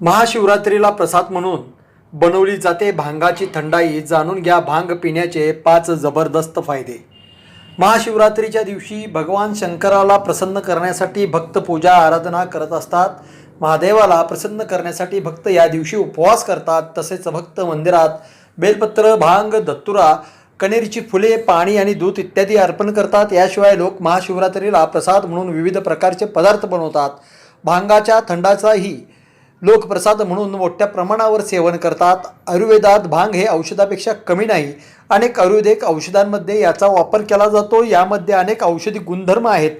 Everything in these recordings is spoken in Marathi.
महाशिवरात्रीला प्रसाद म्हणून बनवली जाते. भांगाची थंडाई जाणून घ्या. भांग पिण्याचे पाच जबरदस्त फायदे. महाशिवरात्रीच्या दिवशी भगवान शंकराला प्रसन्न करण्यासाठी भक्त पूजा आराधना करत असतात. महादेवाला प्रसन्न करण्यासाठी भक्त या दिवशी उपवास करतात. तसेच भक्त मंदिरात बेलपत्र भांग दत्तुरा कणेरीची फुले पाणी आणि दूध इत्यादी अर्पण करतात. याशिवाय लोक महाशिवरात्रीला प्रसाद म्हणून विविध प्रकारचे पदार्थ बनवतात. भांगाच्या थंडाचाही लोक प्रसाद म्हणून मोठ्या प्रमाणावर सेवन करतात. आयुर्वेदात भांग हे औषधापेक्षा कमी नाही. अनेक आयुर्वेदिक औषधांमध्ये याचा वापर केला जातो. यामध्ये अनेक औषधी गुणधर्म आहेत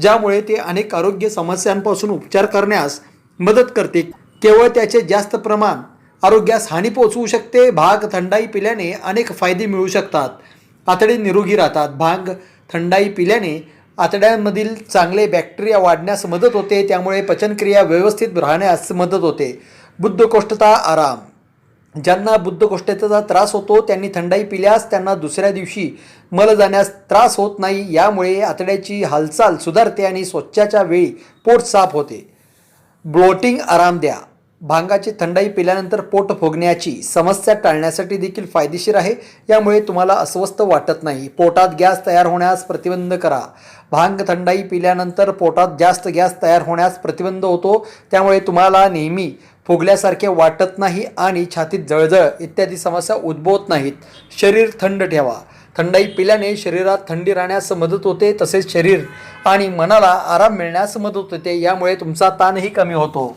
ज्यामुळे ते अनेक आरोग्य समस्यांपासून उपचार करण्यास मदत करते. केवळ त्याचे जास्त प्रमाण आरोग्यास हानी पोहोचवू शकते. भाग थंडाई पिल्याने अनेक फायदे मिळू शकतात. आतडे निरोगी राहतात. भांग थंडाई पिल्याने आतड्यांमधील चांगले बॅक्टेरिया वाढण्यास मदत होते त्यामुळे पचनक्रिया व्यवस्थित राहण्यास मदत होते. बुद्धकोष्ठता आराम. ज्यांना बुद्धकोष्ठतेचा त्रास होतो त्यांनी थंडाई पिल्यास त्यांना दुसऱ्या दिवशी मल जाण्यास त्रास होत नाही यामुळे आतड्याची हालचाल सुधारते आणि स्वच्छाच्या वेळी पोट साफ होते. ब्लोटिंग आराम द्या. भांगाची थंडाई पिल्यानंतर पोट फुगण्याची समस्या टाळण्यासाठी देखील फायदेशीर आहे. यामुळे तुम्हाला अस्वस्थ वाटत नाही. पोटात गॅस तयार होण्यास प्रतिबंध करा. भांग थंडाई पिल्यानंतर पोटात जास्त गॅस तयार होण्यास प्रतिबंध होतो. त्यामुळे तुम्हाला नेहमी फुगल्यासारखे वाटत नाही आणि छातीत जळजळ इत्यादी समस्या उद्भवत नाहीत. शरीर थंड ठेवा. थंडाई पिल्याने शरीरात थंडी राहण्यास मदत होते तसेच शरीर आणि मनाला आराम मिळण्यास मदत होते. यामुळे तुमचा ताणही कमी होतो.